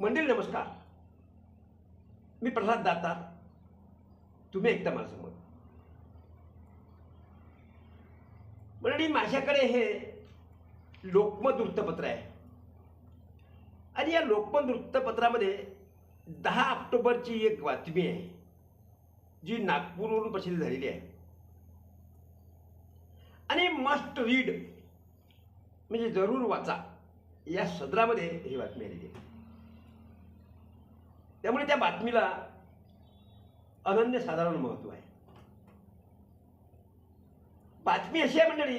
मंडळी नमस्कार. मी प्रल्हाद दातार. तुम्ही एकदा माझ्यासमोर. मंडळी माझ्याकडे हे लोकमत वृत्तपत्र आहे. आणि या लोकमत वृत्तपत्रामध्ये दहा ऑक्टोबरची एक बातमी आहे जी नागपूरवरून प्रसिद्ध झालेली आहे. आणि मस्ट रीड म्हणजे जरूर वाचा या सदरामध्ये ही बातमी आलेली आहे. त्यामुळे त्या बातमीला अनन्यसाधारण महत्त्व आहे. बातमी अशी आहे मंडळी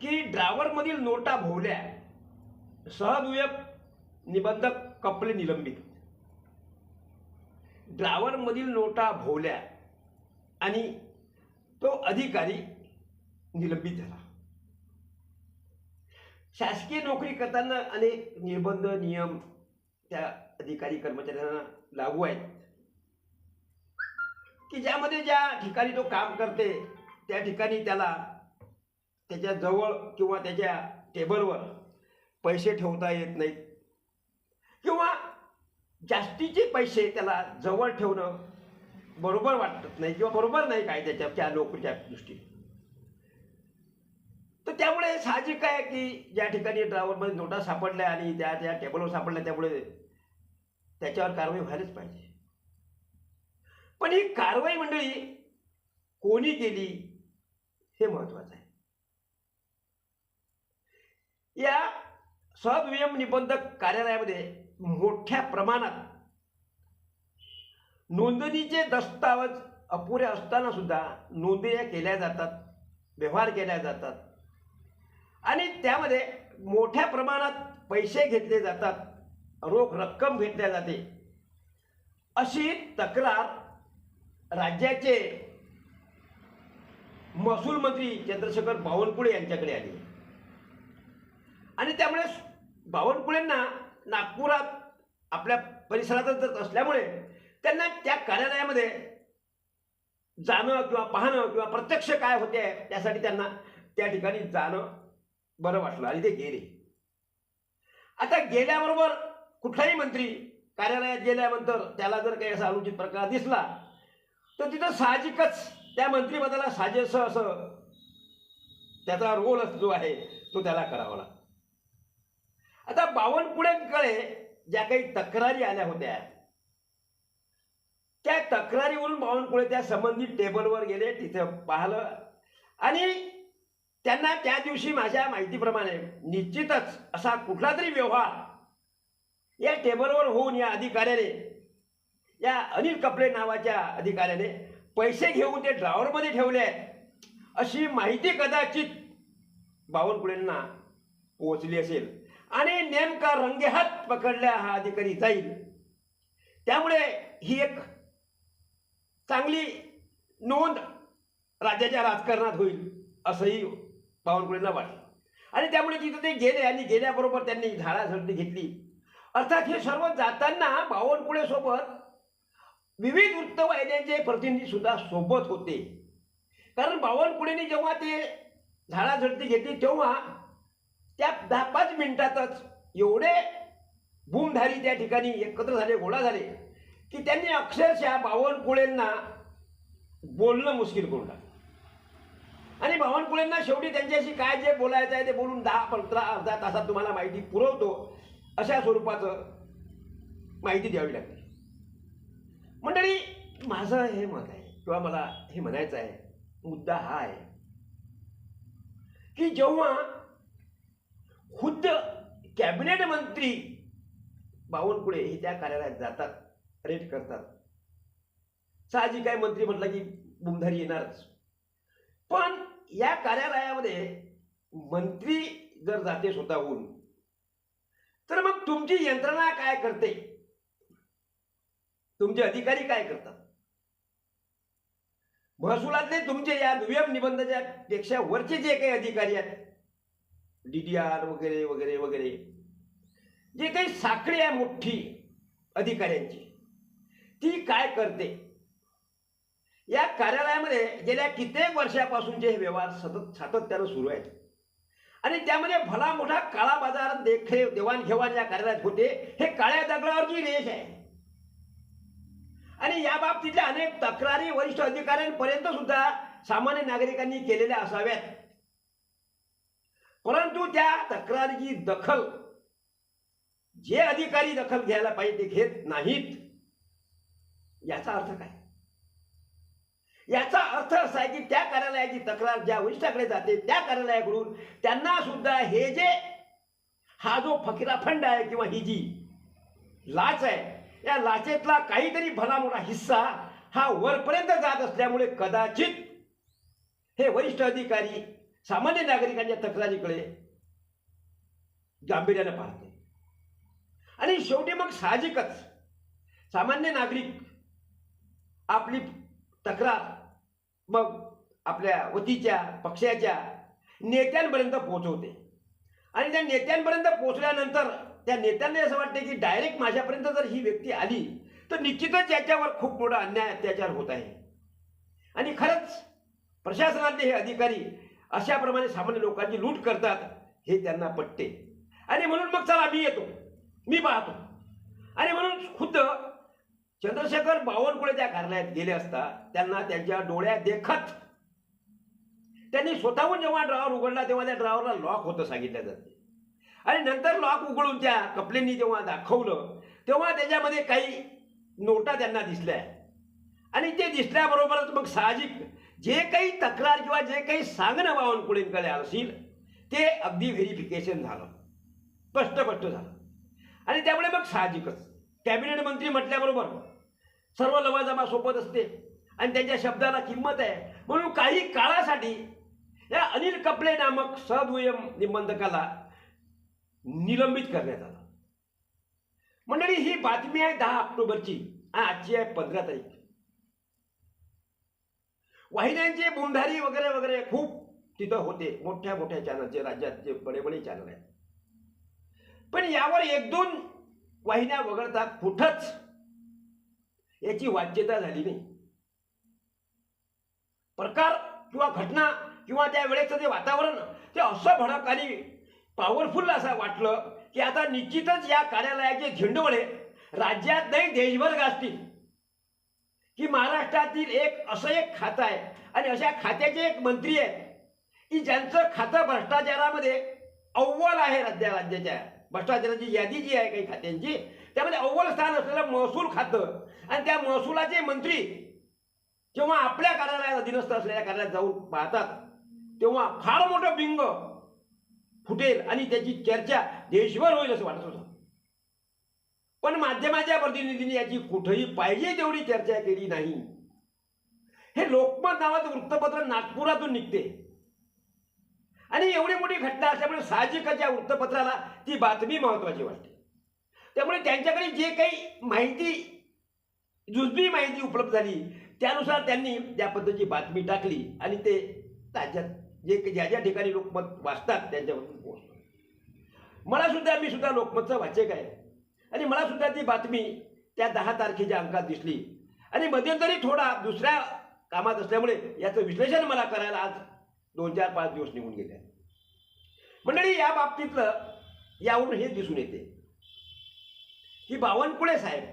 की ड्रायव्हरमधील नोटा भोवल्या सहदुयक निबंधक कपले निलंबित. ड्रायव्हरमधील नोटा भोवल्या आणि तो अधिकारी निलंबित झाला. शासकीय नोकरी करताना अनेक निर्बंध नियम त्या अधिकारी कर्मचाऱ्यांना लागू आहेत. की ज्यामध्ये ज्या ठिकाणी तो काम करते त्या ठिकाणी त्याला त्याच्याजवळ किंवा त्याच्या टेबलवर पैसे ठेवता येत नाहीत. किंवा जास्तीचे पैसे त्याला जवळ ठेवणं बरोबर वाटत नाही किंवा बरोबर नाही काय त्याच्या त्या नोकरीच्या दृष्टीने. तर त्यामुळे साहजिक आहे की ज्या ठिकाणी ड्रायव्हरमध्ये नोटा सापडल्या आणि त्या त्या टेबलवर सापडल्या त्यामुळे त्याच्यावर कारवाई व्हायलाच पाहिजे. पण ही कारवाई मंडळी कोणी केली हे महत्वाचं आहे. या सद्वियम निबंधक कार्यालयामध्ये मोठ्या प्रमाणात नोंदणीचे दस्तावेज अपुरे असताना सुद्धा नोंदण्या केल्या जातात व्यवहार केल्या जातात. आणि त्यामध्ये मोठ्या प्रमाणात पैसे घेतले जातात. रोख रक्कम घेतल्या जाते. अशी तक्रार राज्याचे महसूल मंत्री चंद्रशेखर बावनकुळे यांच्याकडे आली. आणि त्यामुळे बावनकुळेंना नागपुरात आपल्या परिसरातच जात असल्यामुळे त्यांना त्या कार्यालयामध्ये जाणं किंवा पाहणं किंवा प्रत्यक्ष काय होते त्यासाठी त्यांना त्या ठिकाणी जाणं बरं वाटलं. आणि ते गेले. आता गेल्याबरोबर कुठलाही मंत्री कार्यालयात गेल्यानंतर त्याला जर काही असा अनुचित प्रकार दिसला तर तिथं साहजिकच त्या मंत्रिपदाला साजेस असं त्याचा रोल जो आहे तो त्याला करावा लागतो. आता बावनकुळेंकडे ज्या काही तक्रारी आल्या होत्या त्या तक्रारीवरून बावनकुळे त्या संबंधित टेबलवर गेले तिथं पाहिलं. आणि त्यांना त्या दिवशी माझ्या माहितीप्रमाणे निश्चितच असा कुठला तरी व्यवहार या टेबलवर होऊन या अधिकाऱ्याने या अनिल कपडे नावाच्या अधिकाऱ्याने पैसे घेऊन ते ड्रावरमध्ये ठेवले आहेत. अशी माहिती कदाचित बावनकुळेंना पोहोचली असेल. आणि नेमका रंगेहात पकडल्या हा अधिकारी जाईल. त्यामुळे ही एक चांगली नोंद राज्याच्या राजकारणात होईल असंही बावनकुळेंना वाटलं आणि त्यामुळे तिथं ते गेले आणि गेल्याबरोबर त्यांनी झाडाझडती घेतली. अर्थात हे सर्व जाताना बावनकुळेसोबत विविध वृत्तवाहिन्यांचे प्रतिनिधी सुद्धा सोबत होते. कारण बावनकुळेने जेव्हा ते झाडाझडती घेतली तेव्हा त्या दहा पाच मिनिटातच एवढे बूमधारी त्या ठिकाणी एकत्र झाले गोळा झाले की त्यांनी अक्षरशः बावनकुळेंना बोलणं मुश्किल करून टाकलं. आणि बावनकुळेंना शेवटी त्यांच्याशी काय जे बोलायचं आहे ते बोलून दहा पंधरा अर्धा तासात तुम्हाला माहिती पुरवतो. अशा स्वरूपाचं माहिती द्यावी लागते मंडळी माझं हे मत आहे किंवा मला हे म्हणायचं आहे मुद्दा हा आहे की जेव्हा खुद्द कॅबिनेट मंत्री बावनकुळे हे त्या कार्यालयात जातात रेट करतात. साहजिक आहे मंत्री म्हटलं की बुमधारी येणारच. पण या कार्यालयामध्ये मंत्री जर जाते स्वतःहून तर मग तुमची यंत्रणा काय करते? तुमचे अधिकारी काय करतात? महसुलातले तुमचे या दुय्यम निबंधाच्या पेक्षा वरचे जे काही अधिकारी आहेत डी डी आर वगैरे वगैरे वगैरे जे काही साखळी आहे मोठी अधिकाऱ्यांची ती काय करते? या कार्यालयामध्ये गेल्या कित्येक वर्षापासूनचे हे व्यवहार सतत सातत्यानं सुरू आहेत. आणि त्यामध्ये भला मोठा काळा बाजार देखे देवाणघेवाण या कार्यालयात होते. हे काळ्या दगडावरची रेष आहे. आणि या बाबतीतल्या अनेक तक्रारी वरिष्ठ अधिकाऱ्यांपर्यंत सुद्धा सामान्य नागरिकांनी केलेल्या असाव्यात. परंतु त्या तक्रारीची दखल जे अधिकारी दखल घ्यायला पाहिजे ते घेत नाहीत. याचा अर्थ काय? याचा अर्थ असा आहे की त्या कार्यालयाची तक्रार ज्या वरिष्ठाकडे जाते त्या कार्यालयाकडून त्यांना सुद्धा हे जे हा जो फकीरा फंड आहे किंवा ही जी लाच आहे या लाचेतला काहीतरी भला मोठा हिस्सा हा वरपर्यंत जात असल्यामुळे कदाचित हे वरिष्ठ अधिकारी सामान्य नागरिकांच्या तक्रारीकडे गांभीर्यानं पाहते. आणि शेवटी मग साहजिकच सामान्य नागरिक आपली तक्रार मग आपल्या वतीच्या पक्षाच्या नेत्यांपर्यंत पोहोचवते. आणि त्या नेत्यांपर्यंत पोहोचल्यानंतर त्या नेत्यांना असं वाटते की डायरेक्ट माझ्यापर्यंत जर ही व्यक्ती आली तर निश्चितच याच्यावर खूप मोठा अन्याय अत्याचार होत आहे. आणि खरंच प्रशासनातले हे अधिकारी अशाप्रमाणे सामान्य लोकांची लूट करतात हे त्यांना पटते. आणि म्हणून मग चला मी येतो. मी पाहतो. आणि म्हणून खुद्द चंद्रशेखर बावनकुळे त्या कार्यालयात गेले असता त्यांना त्यांच्या डोळ्यात देखत त्यांनी स्वतःहून जेव्हा ड्रावर उघडला तेव्हा त्या ड्रावरला लॉक होतं सांगितलं जाते. आणि नंतर लॉक उघडून त्या कपलेंनी जेव्हा दाखवलं तेव्हा त्याच्यामध्ये काही नोटा त्यांना दिसल्या. आणि ते दिसल्याबरोबरच मग साहजिक जे काही तक्रार किंवा जे काही सांगणं बावनकुळेंकडे असेल ते अगदी व्हेरिफिकेशन झालं. स्पष्ट स्पष्ट झालं. आणि त्यामुळे मग साहजिकच. कॅबिनेट मंत्री म्हटल्याबरोबर सर्व लवाजमा सोबत असते. आणि त्यांच्या शब्दाला किंमत आहे. म्हणून काही काळासाठी या अनिल कपले नामक सदुयम निबंधकाला निलंबित करण्यात आलं. मंडळी ही बातमी आहे दहा ऑक्टोबरची आणि आजची आहे पंधरा तारीख. वाहिन्यांचे बुंधारी वगैरे वगैरे खूप तिथं होते. मोठ्या मोठ्या चॅनलचे राज्यातचे बडे बडे चॅनल आहेत. पण यावर एक दोन वाहिन्या वगळता कुठंच याची वाच्यता झाली नाही. प्रकार किंवा घटना किंवा त्या वेळेचं जे वातावरण ते असं भडक आणि पॉवरफुल असं वाटलं की आता निश्चितच या कार्यालयाचे झेंडवळे राज्यात नाही देशभर गाजतील. की महाराष्ट्रातील एक असं एक खातं आहे आणि अशा खात्याचे एक मंत्री आहेत की ज्यांचं खातं भ्रष्टाचारामध्ये अव्वल आहे राज्या राज्याच्या. भ्रष्टाचाराची यादी जी आहे काही खात्यांची त्यामध्ये अव्वल स्थान असलेलं महसूल खातं आणि त्या महसुलाचे मंत्री जेव्हा आपल्या कार्यालयात अधीनस्थ असलेल्या कार्यालयात जाऊन पाहतात तेव्हा फार मोठं बिंग फुटेल आणि त्याची चर्चा देशभर होईल असं वाटत होतं. पण माध्यमाच्या प्रतिनिधींनी याची कुठेही पाहिजे तेवढी चर्चा केली नाही. हे लोकमत नावाचं वृत्तपत्र नागपुरातून निघते. आणि एवढी मोठी घटना असल्यामुळे साहजिकच या वृत्तपत्राला ती बातमी महत्वाची वाटते. त्यामुळे त्यांच्याकडे जे काही माहिती जुजबी माहिती उपलब्ध झाली. त्यानुसार त्यांनी त्या पद्धतीची बातमी टाकली आणि ते राज्यात जे ज्या ज्या ठिकाणी लोकमत वाचतात त्यांच्यापासून पोहोचलं मला सुद्धा मी सुद्धा लोकमतचा वाचक आहे. आणि मला सुद्धा ती बातमी त्या दहा तारखेच्या अंकात दिसली. आणि मध्यंतरी थोडा दुसऱ्या कामात असल्यामुळे याचं विश्लेषण मला करायला आज दोन चार पाच दिवस निघून गेले मंडळी या बाबतीतलं यावरून हे दिसून येते. की बावनकुळे साहेब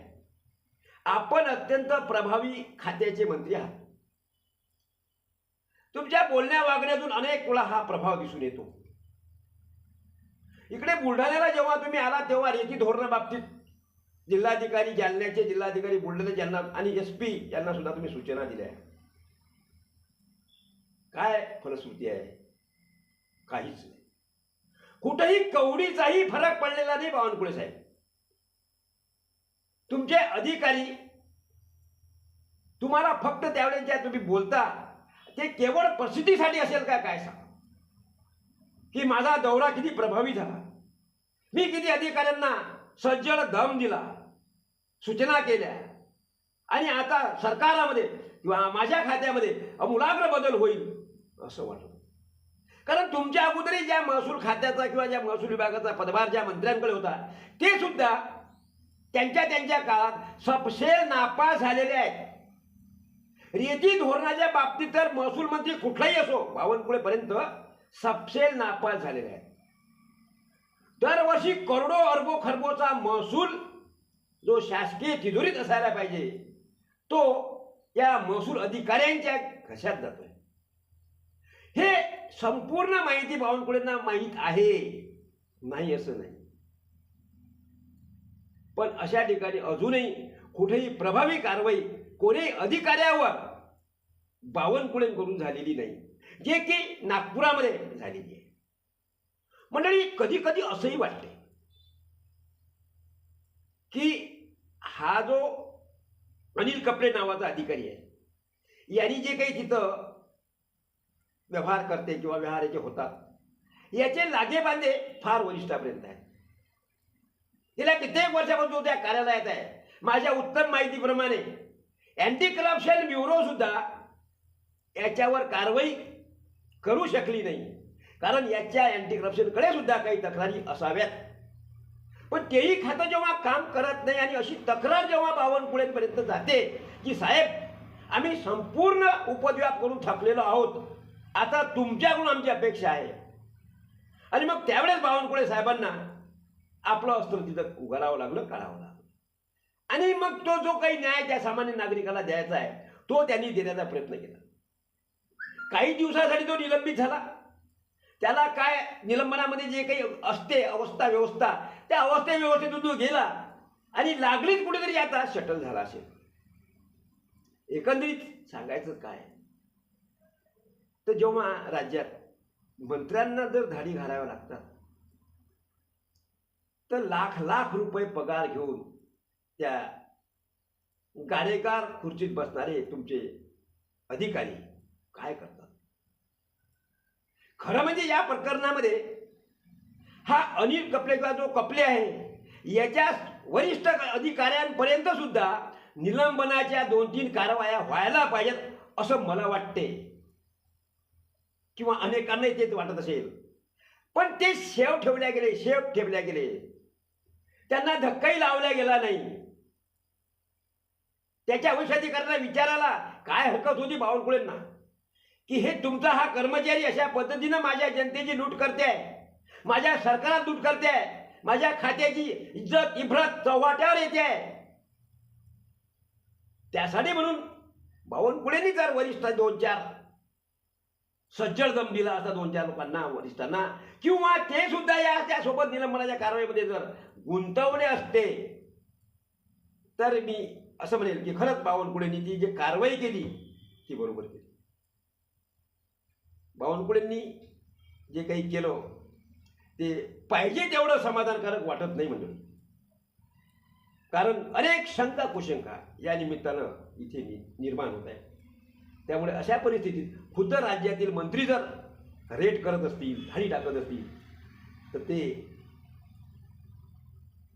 आपण अत्यंत प्रभावी खात्याचे मंत्री आहात. तुमच्या बोलण्या वागण्यातून अनेक वेळा हा प्रभाव दिसून येतो. इकडे बुलढाण्याला जेव्हा तुम्ही आला तेव्हा रेती धोरणा बाबतीत जिल्हाधिकारी जालन्याचे जिल्हाधिकारी बुलढाणा ज्यांना आणि एस पी यांना सुद्धा तुम्ही सूचना दिल्या काय फलश्रुती आहे? काहीच नाही. कुठेही कवडीचाही फरक पडलेला नाही बावनकुळे साहेब. तुमचे अधिकारी तुम्हाला फक्त त्यावेळेस ज्या तुम्ही बोलता. ते केवळ प्रसिद्धीसाठी असेल का काय सांग? की माझा दौरा किती प्रभावी झाला. मी किती अधिकाऱ्यांना सज्जड दम दिला सूचना केल्या. आणि आता सरकारामध्ये किंवा माझ्या खात्यामध्ये अमूलाग्र बदल होईल असं वाटत कारण तुमच्या अगोदरही ज्या महसूल खात्याचा किंवा ज्या महसूल विभागाचा पदभार ज्या मंत्र्यांकडे होता ते सुद्धा त्यांच्या त्यांच्या काळात सपशेल नापास झालेले आहेत. रेती धोरणाच्या बाबतीत तर महसूल मंत्री कुठलाही असो बावनकुळेपर्यंत सपशेल नापास झालेले आहेत. दरवर्षी करोडो अरबो खरबोचा महसूल जो शासकीय तिजोरीत असायला पाहिजे तो या महसूल अधिकाऱ्यांच्या घशात जातोय. हे संपूर्ण माहिती बावनकुळेंना माहीत आहे नाही असं नाही. पण अशा ठिकाणी अजूनही कुठेही प्रभावी कारवाई कोणीही अधिकाऱ्यावर बावनकुळेंकडून झालेली नाही. जे की नागपुरामध्ये झालेली आहे. मंडळी कधी कधी असंही वाटते की हा जो अनिल कपडे नावाचा अधिकारी आहे यांनी जे काही तिथं व्यवहार करते किंवा व्यवहार याचे होतात याचे लागेबांधे फार वरिष्ठापर्यंत आहेत. गेल्या कित्येक वर्षापासून त्या कार्यालयात आहे. माझ्या उत्तम माहितीप्रमाणे अँटी करप्शन ब्युरो सुद्धा याच्यावर कारवाई करू शकली नाही. कारण याच्या अँटी करप्शनकडे सुद्धा काही तक्रारी असाव्यात. पण तेही खातं जेव्हा काम करत नाही आणि अशी तक्रार जेव्हा बावनकुळेपर्यंत जाते की साहेब आम्ही संपूर्ण उपद्व्याप करून थकलेलो आहोत. आता तुमच्याकडून आमची अपेक्षा आहे. आणि मग त्यावेळेस बावनकुळे साहेबांना आपलं अस्त्र तिथं उघडावं लागलं काढावं लागलं. आणि मग तो जो काही न्याय त्या सामान्य नागरिकाला द्यायचा आहे तो त्यांनी देण्याचा प्रयत्न केला. काही दिवसासाठी तो निलंबित झाला. त्याला काय निलंबनामध्ये जे काही असते अवस्था व्यवस्था त्या अवस्थे व्यवस्थेतून तो गेला आणि लागलीच कुठेतरी आता शटल झाला असेल. एकंदरीत सांगायचं काय? तर जेव्हा राज्यात मंत्र्यांना जर धाडी घालाव्या लागतात तर लाख लाख रुपये पगार घेऊन त्या गाडेकार खुर्चीत बसणारे तुमचे अधिकारी काय करतात? खरं म्हणजे या प्रकरणामध्ये हा अनिल कपलेचा जो कपले आहे याच्या वरिष्ठ अधिकाऱ्यांपर्यंत सुद्धा निलंबनाच्या दोन तीन कारवाया व्हायला पाहिजेत असं मला वाटते. किंवा अनेकांनाही तेच वाटत असेल. पण ते शेव ठेवल्या गेले शेव ठेवल्या गेले. त्यांना धक्काही लावला गेला नाही. त्याच्या औषधिकरणाला विचाराला काय हरकत होती बावनकुळेंना? की हे तुमचा हा कर्मचारी अशा पद्धतीनं माझ्या जनतेची लूट करते आहे माझ्या सरकारात लूट करते आहे माझ्या खात्याची इज्जत इफरत चव्हाट्यावर येते आहे त्यासाठी म्हणून बावनकुळेंनी जर वरिष्ठ दोन चार सज्जड दम दिला असता दोन चार लोकांना वरिष्ठांना किंवा ते सुद्धा या त्यासोबत निलंबनाच्या कारवाईमध्ये जर गुंतवले असते तर मी असं म्हणेल की खरंच बावनकुळेंनी ती जी कारवाई केली ती बरोबर केली. बावनकुळेंनी जे काही केलं ते पाहिजे तेवढं समाधानकारक वाटत नाही म्हणून. कारण अनेक शंका कुशंका या निमित्तानं इथे नि निर्माण होत आहे त्यामुळे अशा परिस्थितीत खुद्द राज्यातील मंत्री जर रेट करत असतील धाडी टाकत असतील तर ते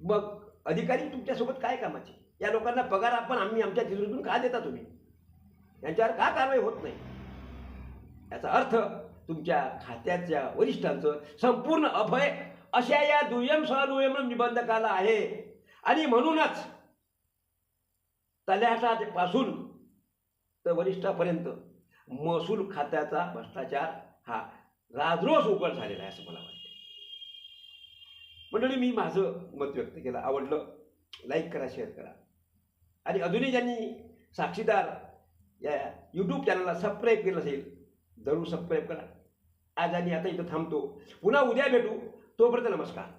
मग अधिकारी तुमच्यासोबत काय कामाचे? या लोकांना पगार आपण आम्ही आमच्या तिजोरीतून का देता तुम्ही? यांच्यावर का कारवाई होत नाही? याचा अर्थ तुमच्या खात्याच्या वरिष्ठांचं संपूर्ण अभय अशा या दुय्यम सहदुय्यम निबंधकाला आहे. आणि म्हणूनच तल्याटापासून तर वरिष्ठापर्यंत महसूल खात्याचा भ्रष्टाचार हा राजरोस उघड झालेला आहे असं मला वाटतं. मंडळी मी माझं मत व्यक्त केलं. आवडलं. लाईक करा शेअर करा. आणि अजूनही ज्यांनी साक्षीदार या यूट्यूब चॅनलला सबस्क्राईब केलं असेल जरूर सबस्क्राईब करा. आज आणि आता इथं थांबतो. पुन्हा उद्या भेटू. तोपर्यंत नमस्कार.